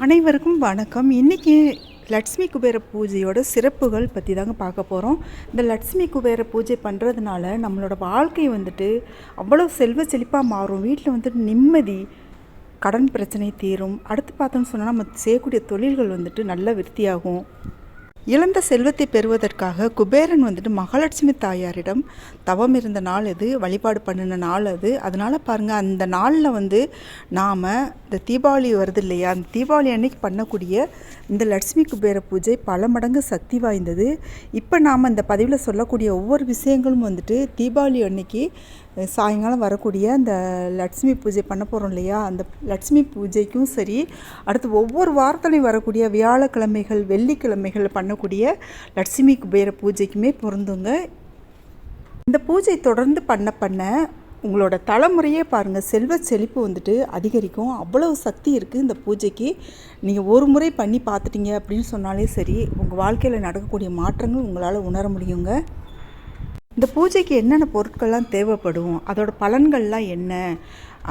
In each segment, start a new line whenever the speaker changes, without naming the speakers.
அனைவருக்கும் வணக்கம். இன்றைக்கி லட்சுமி குபேர பூஜையோட சிறப்புகள் பற்றி தாங்க பார்க்க போகிறோம் இந்த லட்சுமி குபேர பூஜை பண்ணுறதுனால நம்மளோட வாழ்க்கை வந்துட்டு அவ்வளோ செல்வ செழிப்பாக மாறும். வீட்டில் வந்துட்டு நிம்மதி கடன் பிரச்சனை தீரும். அடுத்து பார்த்தோம்னு சொன்னால் நம்ம செய்யக்கூடிய தொழில்கள் வந்துட்டு நல்ல விருத்தியாகும். இழந்த செல்வத்தை பெறுவதற்காக குபேரன் வந்துட்டு மகாலட்சுமி தாயாரிடம் தவம் இருந்த நாள் அது வழிபாடு பண்ணின நாள் அது. அதனால் பாருங்கள் அந்த நாளில் வந்து நாம் இந்த தீபாவளி வருது இல்லையா? அந்த தீபாவளி அன்னைக்கு பண்ணக்கூடிய இந்த லட்சுமி குபேர பூஜை பல மடங்கு சக்தி வாய்ந்தது. இப்போ நாம் இந்த பதிவில் சொல்லக்கூடிய ஒவ்வொரு விஷயங்களும் வந்துட்டு தீபாவளி அன்னைக்கு சாயங்காலம் வரக்கூடிய அந்த லட்சுமி பூஜை பண்ண போகிறோம் இல்லையா? அந்த லட்சுமி பூஜைக்கும் சரி அடுத்து ஒவ்வொரு வாரத்துலையும் வரக்கூடிய வியாழக்கிழமைகள் வெள்ளிக்கிழமைகள் பண்ணக்கூடிய லட்சுமி குபேர பூஜைக்குமே பொருந்துங்க. இந்த பூஜை தொடர்ந்து பண்ண பண்ண உங்களோட தலைமுறையே பாருங்கள் செல்வ செழிப்பு வந்துட்டு அதிகரிக்கும். அவ்வளவு சக்தி இருக்குது இந்த பூஜைக்கு. நீங்கள் ஒரு முறை பண்ணி பார்த்துட்டீங்க அப்படின்னு சொன்னாலே சரி உங்கள் வாழ்க்கையில் நடக்கக்கூடிய மாற்றங்கள் உங்களால் உணர முடியுங்க. இந்த பூஜைக்கு என்னென்ன பொருட்கள்லாம் தேவைப்படும் அதோட பலன்கள்லாம் என்ன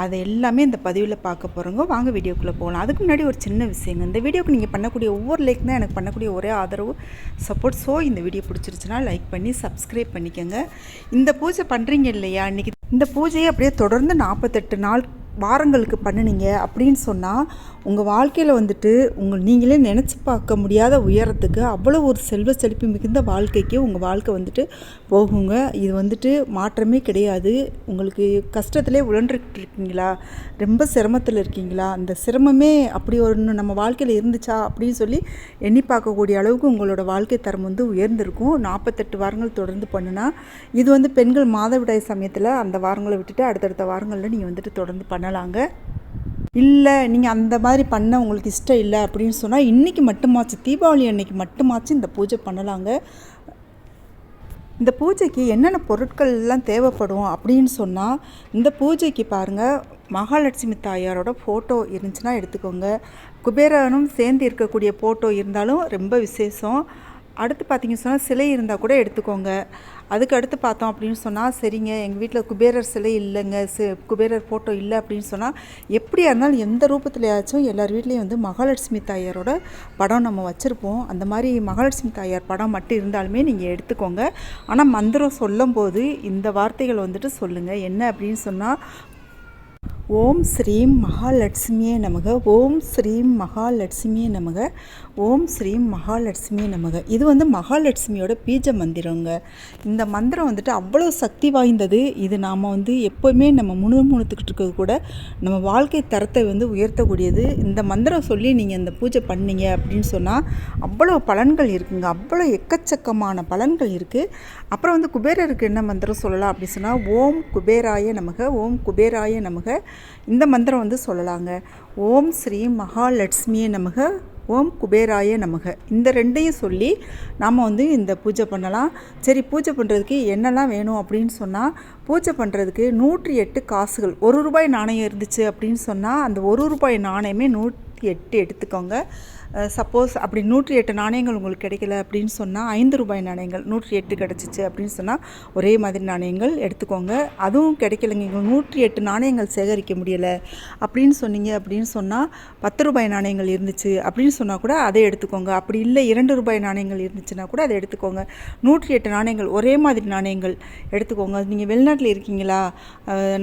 அது எல்லாமே இந்த பதிவில் பார்க்க போகிறோங்க வாங்க வீடியோக்குள்ளே போகலாம் அதுக்கு முன்னாடி ஒரு சின்ன விஷயங்க. இந்த வீடியோக்கு நீங்கள் பண்ணக்கூடிய ஒவ்வொரு லைக் தான் எனக்கு பண்ணக்கூடிய ஒரே ஆதரவு சப்போர்ட் ஸோ இந்த வீடியோ பிடிச்சிருச்சுன்னா லைக் பண்ணி சப்ஸ்கிரைப் பண்ணிக்கோங்க. இந்த பூஜை பண்ணுறீங்க இல்லையா? இன்றைக்கி இந்த பூஜையை அப்படியே தொடர்ந்து நாற்பத்தெட்டு நாள் வாரங்களுக்கு பண்ணுனீங்க அப்படின்னு சொன்னால் உங்கள் வாழ்க்கையில் வந்துட்டு உங்கள் நீங்களே நினச்சி பார்க்க முடியாத உயரத்துக்கு அவ்வளோ ஒரு செல்வ செழிப்பு மிகுந்த வாழ்க்கைக்கு உங்கள் வாழ்க்கை வந்துட்டு போகுங்க. இது வந்துட்டு மாற்றமே கிடையாது. உங்களுக்கு கஷ்டத்திலே உழன்றுக்கிட்டு இருக்கீங்களா? ரொம்ப சிரமத்தில் இருக்கீங்களா? அந்த சிரமமே அப்படி ஒன்று நம்ம வாழ்க்கையில் இருந்துச்சா? அப்படின்னு சொல்லி எண்ணி பார்க்கக்கூடிய அளவுக்கு உங்களோட வாழ்க்கை தரம் வந்து உயர்ந்திருக்கும். நாற்பத்தெட்டு வாரங்கள் தொடர்ந்து பண்ணுனா இது வந்து பெண்கள் மாதவிடாய் சமயத்தில் அந்த வாரங்களை விட்டுட்டு அடுத்தடுத்த வாரங்களில் நீங்கள் வந்துட்டு தொடர்ந்து பண்ணலாங்க. இல்லை நீங்கள் அந்த மாதிரி பண்ண உங்களுக்கு இஷ்டம் இல்லை அப்படின்னு சொன்னால் இன்றைக்கி மட்டுமாச்சு தீபாவளி அன்னைக்கு மட்டுமாச்சு இந்த பூஜை பண்ணலாங்க. இந்த பூஜைக்கு என்னென்ன பொருட்கள்லாம் தேவைப்படும் அப்படின்னு சொன்னால் இந்த பூஜைக்கு பாருங்கள் மகாலட்சுமி தாயாரோட ஃபோட்டோ இருந்துச்சுன்னா எடுத்துக்கோங்க. குபேரனும் சேர்ந்து இருக்கக்கூடிய ஃபோட்டோ இருந்தாலும் ரொம்ப விசேஷம். அடுத்து பார்த்தீங்கன்னு சொன்னால் சிலை இருந்தால் கூட எடுத்துக்கோங்க. அதுக்கு அடுத்து பார்த்தோம் அப்படின்னு சொன்னால் சரிங்க எங்கள் வீட்டில் குபேரர் சிலை இல்லைங்க சி குபேரர் ஃபோட்டோ இல்லை அப்படின்னு சொன்னால் எப்படியா இருந்தாலும் எந்த ரூபத்துலையாச்சும் எல்லார் வீட்லேயும் வந்து மகாலட்சுமி தாயாரோட படம் நம்ம வச்சுருப்போம். அந்த மாதிரி மகாலட்சுமி தாயார் படம் மட்டும் இருந்தாலுமே நீங்கள் எடுத்துக்கோங்க. ஆனால் மந்திரம் சொல்லும்போது இந்த வார்த்தைகள் வந்துட்டு சொல்லுங்கள் என்ன அப்படின்னு சொன்னால் ஓம் ஸ்ரீம் மகாலட்சுமியே நமக ஓம் ஸ்ரீம் மகாலட்சுமியே நமக. ஓம் ஸ்ரீ மகாலட்சுமி நமக. இது வந்து மகாலட்சுமியோட பீஜ மந்திரங்க. இந்த மந்திரம் வந்துட்டு அவ்வளோ சக்தி வாய்ந்தது. இது நாம் வந்து எப்போவுமே நம்ம முணுமுணுத்துக்கிட்டு இருக்கிறது கூட நம்ம வாழ்க்கை தரத்தை வந்து உயர்த்தக்கூடியது. இந்த மந்திரம் சொல்லி நீங்கள் இந்த பூஜை பண்ணீங்க அப்படின்னு சொன்னால் அவ்வளோ பலன்கள் இருக்குங்க. அவ்வளோ எக்கச்சக்கமான பலன்கள் இருக்குது அப்புறம் வந்து குபேரருக்கு என்ன மந்திரம் சொல்லலாம் அப்படின்னு சொன்னால் ஓம் குபேராய நமக ஓம் குபேராய நமக. இந்த மந்திரம் வந்து சொல்லலாங்க. ஓம் ஸ்ரீ மகாலட்சுமியை நமக. ஓம் குபேராய நமக. இந்த ரெண்டையும் சொல்லி நாம் வந்து இந்த பூஜை பண்ணலாம். சரி பூஜை பண்ணுறதுக்கு என்னெல்லாம் வேணும் அப்படின்னு சொன்னால் பூஜை பண்ணுறதுக்கு நூற்றி எட்டு காசுகள். ஒரு ரூபாய் நாணயம் இருந்துச்சு அப்படின்னு சொன்னால் அந்த ஒரு ரூபாய் நாணயமே நூற்றி எட்டு எடுத்துக்கோங்க. சப்போஸ் அப்படி நூற்றி எட்டு நாணயங்கள் உங்களுக்கு கிடைக்கல அப்படின்னு சொன்னால் ஐந்து ரூபாய் நாணயங்கள் நூற்றி எட்டு கிடச்சிச்சு அப்படின்னு சொன்னால் ஒரே மாதிரி நாணயங்கள் எடுத்துக்கோங்க. அதுவும் கிடைக்கலைங்க. எங்களுக்கு நூற்றி எட்டு நாணயங்கள் சேகரிக்க முடியலை அப்படின்னு சொன்னீங்க அப்படின்னு சொன்னால் பத்து ரூபாய் நாணயங்கள் இருந்துச்சு அப்படின்னு சொன்னால் கூட அதை எடுத்துக்கோங்க. அப்படி இல்லை இரண்டு ரூபாய் நாணயங்கள் இருந்துச்சுன்னா கூட அதை எடுத்துக்கோங்க. நூற்றி எட்டு நாணயங்கள் ஒரே மாதிரி நாணயங்கள் எடுத்துக்கோங்க. நீங்கள் வெளிநாட்டில் இருக்கீங்களா?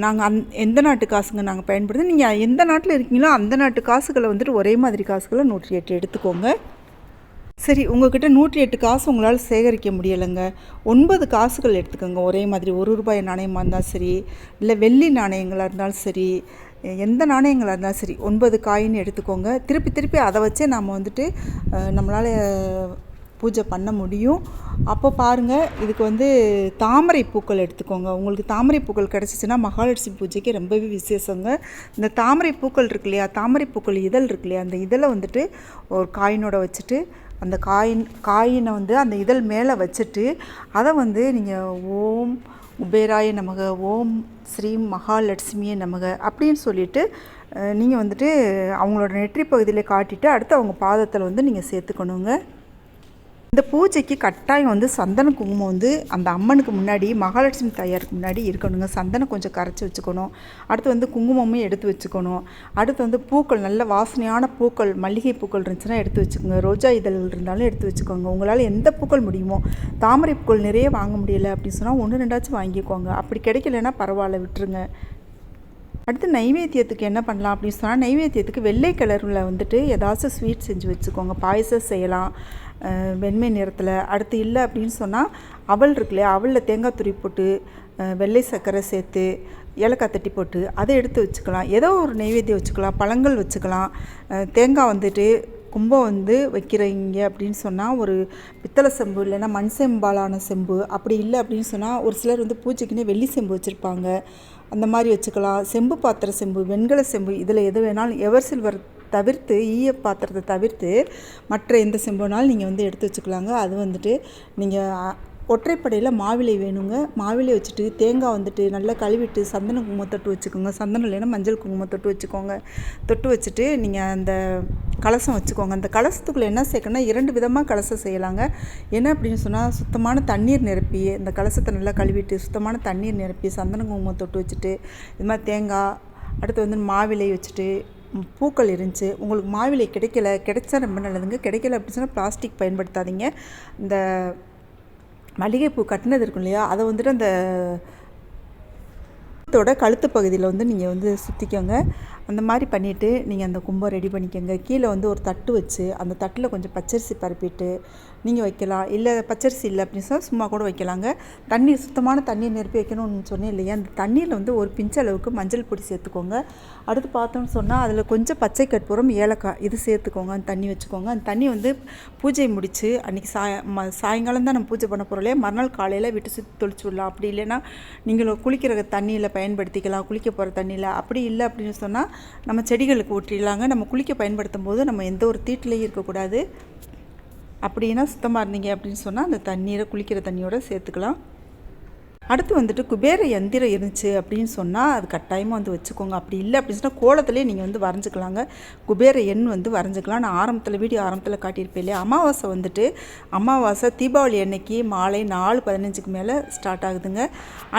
நாங்கள் அந் எந்த நாட்டு காசுங்க நாங்கள் பயன்படுத்து நீங்கள் எந்த நாட்டில் இருக்கீங்களோ அந்த நாட்டு காசுகளை வந்துட்டு ஒரே மாதிரி காசுகளை நூற்றி எட்டு எடுத்துக்கோங்க. சரி உங்ககிட்ட நூற்றி எட்டு காசு உங்களால் சேகரிக்க முடியலைங்க. ஒன்பது காசுகள் எடுத்துக்கோங்க. ஒரே மாதிரி ஒரு ரூபாய் நாணயமாக இருந்தாலும் சரி இல்லை வெள்ளி நாணயங்களாக இருந்தாலும் சரி எந்த நாணயங்களாக இருந்தாலும் சரி ஒன்பது காயின்னு எடுத்துக்கோங்க. திருப்பி திருப்பி அதை வச்சே நாம் வந்துட்டு நம்மளால் பூஜை பண்ண முடியும். அப்போ பாருங்கள் இதுக்கு வந்து தாமரை பூக்கள் எடுத்துக்கோங்க. உங்களுக்கு தாமரை பூக்கள் கிடச்சிச்சின்னா மகாலட்சுமி பூஜைக்கு ரொம்பவே விசேஷங்க. இந்த தாமரை பூக்கள் இருக்கு இல்லையா தாமரை பூக்கள் இதழ் இருக்கு இல்லையா அந்த இதழை வந்துட்டு ஒரு காயினோட வச்சுட்டு அந்த காயின் காயினை வந்து அந்த இதழ் மேலே வச்சுட்டு அதை வந்து நீங்கள் ஓம் குபேராய நமக ஓம் ஸ்ரீ மகாலட்சுமியே நமக அப்படின்னு சொல்லிட்டு நீங்கள் வந்துட்டு அவங்களோட நெற்றி பகுதியில் காட்டிட்டு அடுத்து அவங்க பாதத்தில் வந்து நீங்கள் சேர்த்துக்கணுங்க. இந்த பூஜைக்கு கட்டாயம் வந்து சந்தன குங்குமம் வந்து அந்த அம்மனுக்கு முன்னாடி மகாலட்சுமி தாயாருக்கு முன்னாடி இருக்கணுங்க. சந்தனம் கொஞ்சம் கரைச்சி வச்சுக்கணும். அடுத்து வந்து குங்குமமும் எடுத்து வச்சுக்கணும். அடுத்து வந்து பூக்கள் நல்ல வாசனையான பூக்கள் மல்லிகை பூக்கள் இருந்துச்சுன்னா எடுத்து வச்சுக்கோங்க. ரோஜா இதழ்கள் இருந்தாலும் எடுத்து வச்சுக்கோங்க. உங்களால் எந்த பூக்கள் முடியுமோ தாமரை பூக்கள் நிறைய வாங்க முடியல அப்படின்னு சொன்னால் ஒன்று ரெண்டாச்சும் வாங்கிக்கோங்க. அப்படி கிடைக்கலன்னா பரவாயில்ல விட்டுருங்க. அடுத்து நைவேத்தியத்துக்கு என்ன பண்ணலாம் அப்படின்னு சொன்னால் நைவேத்தியத்துக்கு வெள்ளை கலரில் வந்துட்டு ஏதாச்சும் ஸ்வீட் செஞ்சு வச்சுக்கோங்க. பாயசம் செய்யலாம். வெண்மை நிறத்தில் அடுத்து இல்லை அப்படின்னு சொன்னால் அவல் இருக்கு இல்லையா? அவலில் தேங்காய் துரி போட்டு வெள்ளை சர்க்கரை சேர்த்து ஏலக்காய் தட்டி போட்டு அதை எடுத்து வச்சுக்கலாம். ஏதோ ஒரு நெய்வேத்தியம் வச்சுக்கலாம் பழங்கள் வச்சுக்கலாம். தேங்காய் வந்துட்டு கும்பம் வந்து வைக்கிறீங்க அப்படின்னு சொன்னால் ஒரு பித்தளை செம்பு இல்லைன்னா மண் செம்பாலான செம்பு அப்படி இல்லை அப்படின்னு சொன்னால் ஒரு சிலர் வந்து பூஜைக்குன்னே வெள்ளி செம்பு வச்சுருப்பாங்க. அந்த மாதிரி வச்சுக்கலாம். செம்பு பாத்திர செம்பு வெண்கல செம்பு இதில் எது வேணாலும் எவர் சில்வர் தவிர்த்து ஈய பாத்திரத்தை தவிர்த்து மற்ற எந்த செம்புனாலும் நீங்கள் வந்து எடுத்து வச்சுக்கலாங்க. அது வந்துட்டு நீங்கள் ஒற்றைப்படையில் மாவிலை வேணுங்க. மாவிலை வச்சுட்டு தேங்காய் வந்துட்டு நல்லா கழுவிட்டு சந்தன குங்குமம் தொட்டு வச்சுக்கோங்க. சந்தனம் இல்லைன்னா மஞ்சள் குங்குமம் தொட்டு வச்சுக்கோங்க. தொட்டு வச்சுட்டு நீங்கள் அந்த கலசம் வச்சுக்கோங்க. அந்த கலசத்துக்குள்ளே என்ன சேர்க்கணும்னா இரண்டு விதமாக கலசம் செய்யலாங்க. என்ன அப்படின்னு சொன்னால் சுத்தமான தண்ணீர் நிரப்பி இந்த கலசத்தை நல்லா கழுவிட்டு சுத்தமான தண்ணீர் நிரப்பி சந்தன குங்குமம் தொட்டு வச்சுட்டு இது மாதிரி தேங்காய் அடுத்து வந்து மாவிலை வச்சுட்டு பூக்கள் இருந்துச்சு உங்களுக்கு மாவிலை கிடைக்கல கிடைச்சா ரொம்ப நல்லதுங்க. கிடைக்கல அப்படின்னு சொன்னால் பிளாஸ்டிக் பயன்படுத்தாதீங்க. இந்த மல்லிகைப்பூ கட்டினது இருக்கும் இல்லையா அதை வந்துட்டு அந்த தோட கழுத்து பகுதியில் வந்து நீங்கள் வந்து சுற்றிக்கோங்க அந்த மாதிரி பண்ணிவிட்டு நீங்கள் அந்த கும்பம் ரெடி பண்ணிக்கோங்க. கீழே வந்து ஒரு தட்டு வச்சு அந்த தட்டில் கொஞ்சம் பச்சரிசி பரப்பிட்டு நீங்கள் வைக்கலாம். இல்லை பச்சரிசி இல்லை அப்படின்னு சொன்னால் சும்மா கூட வைக்கலாங்க. தண்ணீர் சுத்தமான தண்ணீர் நிரப்பி வைக்கணும்னு சொன்னேன் இல்லையா? அந்த தண்ணீரில் வந்து ஒரு பிஞ்ச் அளவுக்கு மஞ்சள் பொடி சேர்த்துக்கோங்க. அடுத்து பார்த்தோம்னு சொன்னால் அதில் கொஞ்சம் பச்சை கற்பூரம் ஏலக்காய் இது சேர்த்துக்கோங்க. அந்த தண்ணி வச்சுக்கோங்க. அந்த தண்ணி வந்து பூஜை முடித்து அன்றைக்கி சாய ம சாயங்காலம் தான் நம்ம பூஜை பண்ண போகிறோம் இல்லையா? மறுநாள் காலையில் விட்டு சுற்றி தொளிச்சு விடலாம். அப்படி இல்லைன்னா நீங்கள் குளிக்கிற தண்ணியில் பயன்படுத்திக்கலாம். குளிக்க போகிற தண்ணியில். அப்படி இல்லை அப்படின்னு சொன்னால் நம்ம செடிகளுக்கு ஊற்றிடலாங்க நம்ம குளிக்க பயன்படுத்தும் போது நம்ம எந்த ஒரு தீட்டிலையும் இருக்கக்கூடாது. அப்படின்னா சுத்தமாக இருந்தீங்க அப்படின்னு சொன்னால் அந்த தண்ணீரை குளிக்கிற தண்ணியோடு சேர்த்துக்கலாம். அடுத்து வந்துட்டு குபேர யந்திரம் இருந்துச்சு அப்படின்னு சொன்னால் அது கட்டாயமாக வந்து வச்சுக்கோங்க. அப்படி இல்லை அப்படின்னு சொன்னால் கோலத்திலே நீங்கள் வந்து வரைஞ்சிக்கலாங்க. குபேர எண் வந்து வரைஞ்சிக்கலாம். நான் ஆரம்பத்தில் வீடியோ ஆரம்பத்தில் காட்டியிருப்பேன் இல்லையா? அமாவாசை வந்துட்டு அமாவாசை தீபாவளி அன்னைக்கு மாலை நாலு பதினஞ்சுக்கு மேலே ஸ்டார்ட் ஆகுதுங்க.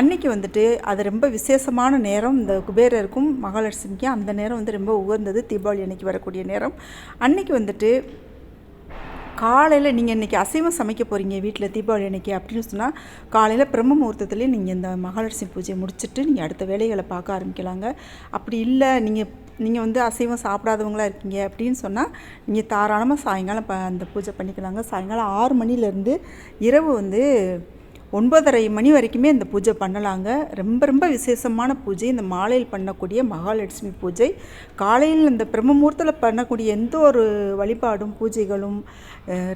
அன்னைக்கு வந்துட்டு அது ரொம்ப விசேஷமான நேரம். இந்த குபேரருக்கும் மகாலட்சுமிக்கும் அந்த நேரம் வந்து ரொம்ப உகந்தது. தீபாவளி அன்னைக்கு வரக்கூடிய நேரம். அன்னைக்கு வந்துட்டு காலையில் நீங்கள் இன்றைக்கி அசைவம் சமைக்க போகிறீங்க வீட்டில் தீபாவளி அன்றைக்கி அப்படின்னு சொன்னால் காலையில் பிரம்ம முகூர்த்தத்துலேயே நீங்கள் இந்த மகாலட்சுமி பூஜையை முடிச்சுட்டு நீங்கள் அடுத்த வேலைகளை பார்க்க ஆரம்பிக்கலாங்க. அப்படி இல்லை நீங்கள் நீங்கள் வந்து அசைவம் சாப்பிடாதவங்களா இருக்கீங்க அப்படின்னு சொன்னால் நீங்கள் தாராளமாக சாயங்காலம் ப அந்த பூஜை பண்ணிக்கலாங்க. சாயங்காலம் ஆறு மணிலேருந்து இரவு வந்து ஒன்பதரை மணி வரைக்குமே இந்த பூஜை பண்ணலாங்க. ரொம்ப ரொம்ப விசேஷமான பூஜை. இந்த மாலையில் பண்ணக்கூடிய மகாலட்சுமி பூஜை. காலையில் இந்த பிரம்மமூர்த்தத்தில் பண்ணக்கூடிய எந்த ஒரு வழிபாடும் பூஜைகளும்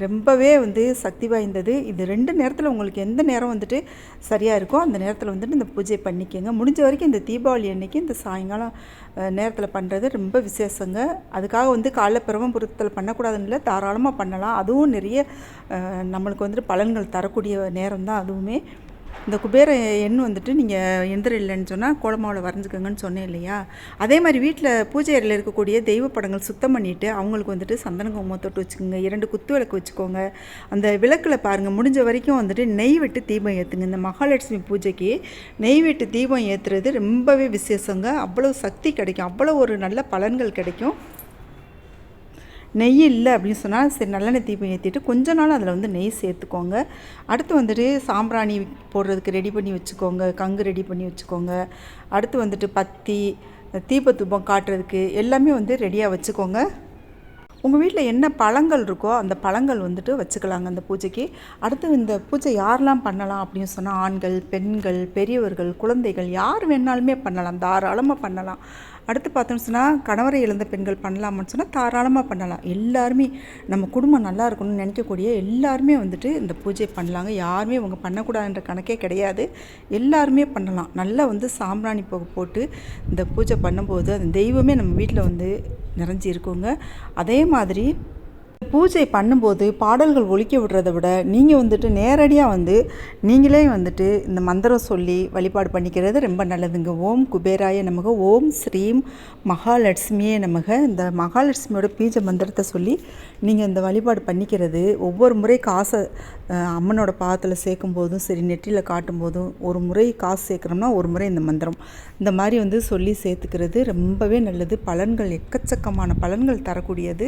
ரொம்பவே வந்து சக்தி வாய்ந்தது. இது ரெண்டு நேரத்தில் உங்களுக்கு எந்த நேரம் வந்துட்டு சரியாக இருக்கோ அந்த நேரத்தில் வந்துட்டு இந்த பூஜை பண்ணிக்கோங்க. முடிஞ்ச வரைக்கும் இந்த தீபாவளி அன்னைக்கு இந்த சாயங்காலம் நேரத்தில் பண்ணுறது ரொம்ப விசேஷங்க. அதுக்காக வந்து காலைல பிரம்மபுரத்தில் பண்ணக்கூடாதுன்னு இல்லை தாராளமாக பண்ணலாம். அதுவும் நிறைய நம்மளுக்கு வந்துட்டு பலன்கள் தரக்கூடிய நேரம் தான் அதுவும் இந்த குபேர எண் வந்துட்டு நீங்கள் எந்திரம் இல்லைன்னு சொன்னால் கோலமாவில் வரைஞ்சிக்கோங்கன்னு சொன்னேன் இல்லையா? அதே மாதிரி வீட்டில் பூஜை அறையில் இருக்கக்கூடிய தெய்வ படங்கள் சுத்தம் பண்ணிவிட்டு அவங்களுக்கு வந்துட்டு சந்தன குங்குமம் தொட்டு வச்சுக்கோங்க. இரண்டு குத்து விளக்கு வச்சுக்கோங்க. அந்த விளக்கில் பாருங்கள் முடிஞ்ச வரைக்கும் வந்துட்டு நெய் விட்டு தீபம் ஏற்றுங்க இந்த மகாலட்சுமி பூஜைக்கு நெய் விட்டு தீபம் ஏற்றுறது ரொம்பவே விசேஷங்க. அவ்வளோ சக்தி கிடைக்கும். அவ்வளோ ஒரு நல்ல பலன்கள் கிடைக்கும். நெய் இல்லை அப்படின்னு சொன்னால் சரி நல்லெண்ணெய் தீபம் ஏற்றிட்டு கொஞ்ச நாள் அதில் வந்து நெய் சேர்த்துக்கோங்க. அடுத்து வந்துட்டு சாம்பிராணி போடுறதுக்கு ரெடி பண்ணி வச்சுக்கோங்க கங்கு ரெடி பண்ணி வச்சுக்கோங்க. அடுத்து வந்துட்டு பத்தி தீப காட்டுறதுக்கு எல்லாமே வந்து ரெடியாக வச்சுக்கோங்க. உங்கள் வீட்டில் என்ன பழங்கள் இருக்கோ அந்த பழங்கள் வந்துட்டு வச்சுக்கலாங்க அந்த பூஜைக்கு. அடுத்து இந்த பூஜை யாரெல்லாம் பண்ணலாம் அப்படின்னு சொன்னால் ஆண்கள் பெண்கள் பெரியவர்கள் குழந்தைகள் யார் வேணாலுமே பண்ணலாம் தாராளமாக பண்ணலாம். அடுத்து பார்த்தோம்னு சொன்னால் கணவரை இழந்த பெண்கள் பண்ணலாமான்னு சொன்னால் தாராளமாக பண்ணலாம். எல்லாருமே நம்ம குடும்பம் நல்லா இருக்கணும்னு நினைக்கக்கூடிய எல்லாருமே வந்துட்டு இந்த பூஜை பண்ணலாங்க. யாருமே இவங்க பண்ணக்கூடாதுன்ற கணக்கே கிடையாது. எல்லாருமே பண்ணலாம். நல்லா வந்து சாம்பிராணி புகை போட்டு இந்த பூஜை பண்ணும்போது அந்த தெய்வமே நம்ம வீட்டில் வந்து நிறைஞ்சி இருக்குங்க அதே மாதிரி பூஜை பண்ணும்போது பாடல்கள் ஒழிக்க விடுறத விட நீங்கள் வந்துட்டு நேரடியாக வந்து நீங்களே வந்துட்டு இந்த மந்திரம் சொல்லி வழிபாடு பண்ணிக்கிறது ரொம்ப நல்லதுங்க. ஓம் குபேராய நமக ஓம் ஸ்ரீம் மகாலட்சுமியே நமக. இந்த மகாலட்சுமியோட பீஜ மந்திரத்தை சொல்லி நீங்கள் இந்த வழிபாடு பண்ணிக்கிறது. ஒவ்வொரு முறை காசை அம்மனோட பாதத்தில் சேர்க்கும் போதும் சரி நெற்றியில் காட்டும் போதும் ஒரு முறை காசு சேர்க்குறோம்னா ஒரு முறை இந்த மந்திரம். இந்த மாதிரி வந்து சொல்லி சேர்த்துக்கிறது ரொம்பவே நல்லது. பலன்கள் எக்கச்சக்கமான பலன்கள் தரக்கூடியது.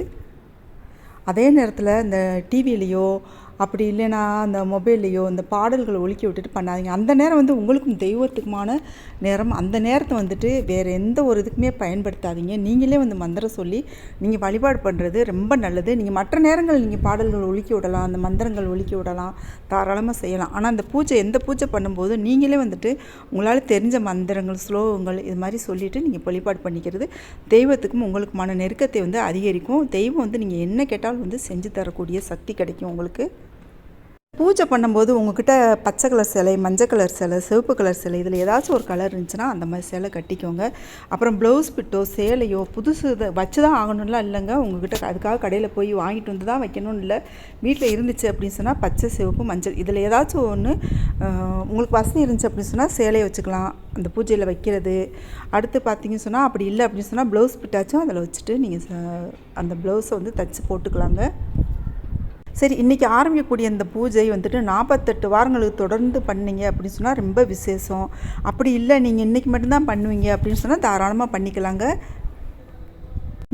அதே நேரத்தில் இந்த டிவிலேயோ அப்படி இல்லைன்னா அந்த மொபைல்லையோ இந்த பாடல்களை ஒழுக்கி விட்டுட்டு பண்ணாதீங்க. அந்த நேரம் வந்து உங்களுக்கும் தெய்வத்துக்குமான நேரம். அந்த நேரத்தை வந்துட்டு வேறு எந்த ஒரு இதுக்குமே பயன்படுத்தாதீங்க. நீங்களே வந்து மந்திரம் சொல்லி நீங்கள் வழிபாடு பண்ணுறது ரொம்ப நல்லது. நீங்கள் மற்ற நேரங்கள் நீங்கள் பாடல்கள் ஒழுக்கி விடலாம் அந்த மந்திரங்கள் ஒழுக்கி விடலாம் தாராளமாக செய்யலாம். ஆனால் அந்த பூஜை எந்த பூஜை பண்ணும்போது நீங்களே வந்துட்டு உங்களால் தெரிஞ்ச மந்திரங்கள் ஸ்லோகங்கள் இது மாதிரி சொல்லிவிட்டு நீங்கள் வழிபாடு பண்ணிக்கிறது தெய்வத்துக்கும் உங்களுக்குமான நெருக்கத்தை வந்து அதிகரிக்கும். தெய்வம் வந்து நீங்கள் என்ன கேட்டாலும் வந்து செஞ்சு தரக்கூடிய சக்தி கிடைக்கும் உங்களுக்கு. பூஜை பண்ணும்போது உங்ககிட்ட பச்சை கலர் சிலை மஞ்சள் கலர் சிலை சிவப்பு கலர் சிலை இதில் ஏதாச்சும் ஒரு கலர் இருந்துச்சுன்னா அந்த மாதிரி சிலை கட்டிக்கோங்க. அப்புறம் ப்ளவுஸ் பிட்டோ சேலையோ புதுசு இதை வச்சு தான் ஆகணும்லாம் இல்லைங்க உங்ககிட்ட அதுக்காக கடையில் போய் வாங்கிட்டு வந்து தான் வைக்கணும்னு இல்லை. வீட்டில் இருந்துச்சு அப்படின்னு சொன்னால் பச்சை சிவப்பு மஞ்சள். இதில் ஏதாச்சும் ஒன்று உங்களுக்கு வசதி இருந்துச்சு அப்படின்னு சொன்னால் சேலையை வச்சுக்கலாம். அந்த பூஜையில் வைக்கிறது. அடுத்து பார்த்தீங்கன்னு சொன்னால் அப்படி இல்லை அப்படின்னு சொன்னால் ப்ளவுஸ் பிட்டாச்சும் அதில் வச்சுட்டு நீங்கள் அந்த ப்ளவுஸை வந்து தச்சு போட்டுக்கலாங்க. சரி இன்றைக்கி ஆரம்பிக்கக்கூடிய இந்த பூஜை வந்துட்டு நாற்பத்தெட்டு வாரங்களுக்கு தொடர்ந்து பண்ணீங்க அப்படின்னு சொன்னால் ரொம்ப விசேஷம். அப்படி இல்லை நீங்கள் இன்றைக்கி மட்டும்தான் பண்ணுவீங்க அப்படின்னு சொன்னால் தாராளமாக பண்ணிக்கலாங்க.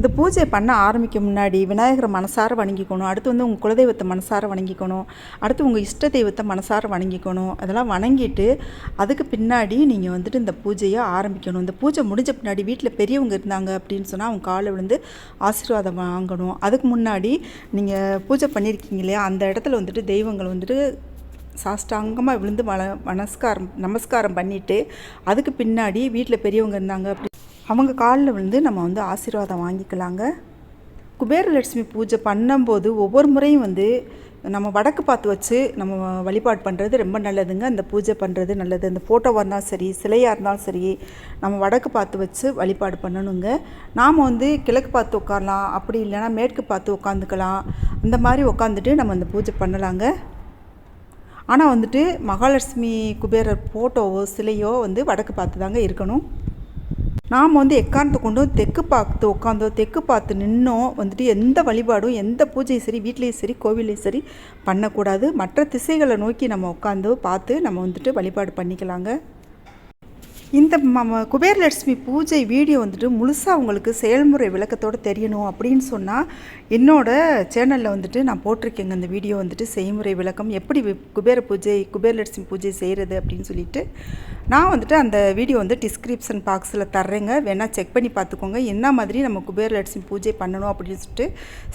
இந்த பூஜை பண்ண ஆரம்பிக்க முன்னாடி விநாயகரை மனசார வணங்கிக்கணும். அடுத்து வந்து உங்கள் குலதெய்வத்தை மனசார வணங்கிக்கணும். அடுத்து உங்கள் இஷ்ட தெய்வத்தை மனசார வணங்கிக்கணும். அதெல்லாம் வணங்கிட்டு அதுக்கு பின்னாடி நீங்கள் வந்துட்டு இந்த பூஜையை ஆரம்பிக்கணும். இந்த பூஜை முடிஞ்ச பின்னாடி வீட்டில் பெரியவங்க இருந்தாங்க அப்படின்னு சொன்னால் அவங்க காலை விழுந்து ஆசீர்வாதம் வாங்கணும். அதுக்கு முன்னாடி நீங்கள் பூஜை பண்ணியிருக்கீங்க இல்லையா? அந்த இடத்துல வந்துட்டு தெய்வங்கள் வந்துட்டு சாஷ்டாங்கமாக விழுந்து மன மனஸ்காரம் நமஸ்காரம் பண்ணிவிட்டு அதுக்கு பின்னாடி வீட்டில் பெரியவங்க இருந்தாங்க அப்படி அவங்க காலில் விழுந்து நம்ம வந்து ஆசீர்வாதம் வாங்கிக்கலாங்க. குபேரலட்சுமி பூஜை பண்ணும்போது ஒவ்வொரு முறையும் வந்து நம்ம வடக்கு பார்த்து வச்சு நம்ம வழிபாடு பண்ணுறது ரொம்ப நல்லதுங்க. அந்த பூஜை பண்ணுறது நல்லது. அந்த ஃபோட்டோவாக இருந்தாலும் சரி சிலையாக இருந்தாலும் சரி நம்ம வடக்கு பார்த்து வச்சு வழிபாடு பண்ணணுங்க. நாம் வந்து கிழக்கு பார்த்து உட்காரலாம். அப்படி இல்லைன்னா மேற்கு பார்த்து உட்காந்துக்கலாம். அந்த மாதிரி உட்காந்துட்டு நம்ம அந்த பூஜை பண்ணலாங்க. ஆனால் வந்துட்டு மகாலட்சுமி குபேரர் ஃபோட்டோவோ சிலையோ வந்து வடக்கு பார்த்து தாங்க இருக்கணும். நாம் வந்து எக்காரணத்தை கொண்டும் தெற்கு பார்த்து உட்காந்தோ தெற்கு பார்த்து நின்னோம் வந்துட்டு எந்த வழிபாடும் எந்த பூஜையும் சரி வீட்லேயும் சரி கோவிலையும் சரி பண்ணக்கூடாது. மற்ற திசைகளை நோக்கி நம்ம உட்காந்து பார்த்து நம்ம வந்துட்டு வழிபாடு பண்ணிக்கலாங்க. இந்த நம்ம குபேரலட்சுமி பூஜை வீடியோ வந்துட்டு முழுசாக உங்களுக்கு செயல்முறை விளக்கத்தோடு தெரியணும் அப்படின்னு சொன்னால் என்னோட சேனலில் வந்துட்டு நான் போட்டிருக்கேங்க இந்த வீடியோ வந்துட்டு செய்முறை விளக்கம். எப்படி குபேர பூஜை குபேரலட்சுமி பூஜை செய்கிறது அப்படின்னு சொல்லிட்டு நான் வந்துட்டு அந்த வீடியோ வந்து டிஸ்கிரிப்ஷன் பாக்ஸில் தர்றேங்க. வேணால் செக் பண்ணி பார்த்துக்கோங்க. என்ன மாதிரி நம்ம குபேரலட்சுமி பூஜை பண்ணணும் அப்படின்னு சொல்லிட்டு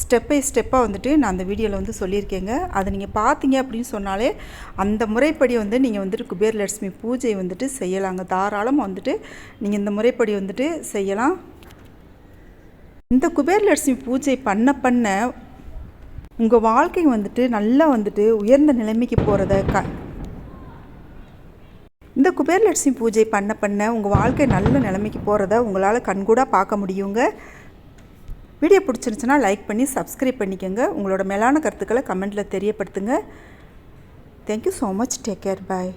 ஸ்டெப் பை ஸ்டெப்பாக வந்துட்டு நான் அந்த வீடியோவில் வந்து சொல்லியிருக்கேங்க. அதை நீங்கள் பார்த்தீங்க அப்படின்னு சொன்னாலே அந்த முறைப்படி வந்து நீங்கள் வந்துட்டு குபேரலட்சுமி பூஜை வந்துட்டு செய்யலாங்க. தாராளமாக வந்துட்டு நீங்கள் இந்த முறைப்படி வந்துட்டு செய்யலாம். இந்த குபேரலட்சுமி பூஜை பண்ண பண்ண உங்கள் வாழ்க்கை வந்துட்டு நல்லா வந்துட்டு உயர்ந்த நிலைமைக்கு போகிறத க இந்த குபேரலட்சுமி பூஜை பண்ண பண்ண உங்கள் வாழ்க்கை நல்ல நிலைமைக்கு போகிறத உங்களால் கண்கூடாக பார்க்க முடியுங்க. வீடியோ பிடிச்சிருந்துச்சுன்னா லைக் பண்ணி சப்ஸ்கிரைப் பண்ணிக்கோங்க. உங்களோட மேலான கருத்துக்களை கமெண்ட்டில் தெரியப்படுத்துங்க. Thank you so much take care bye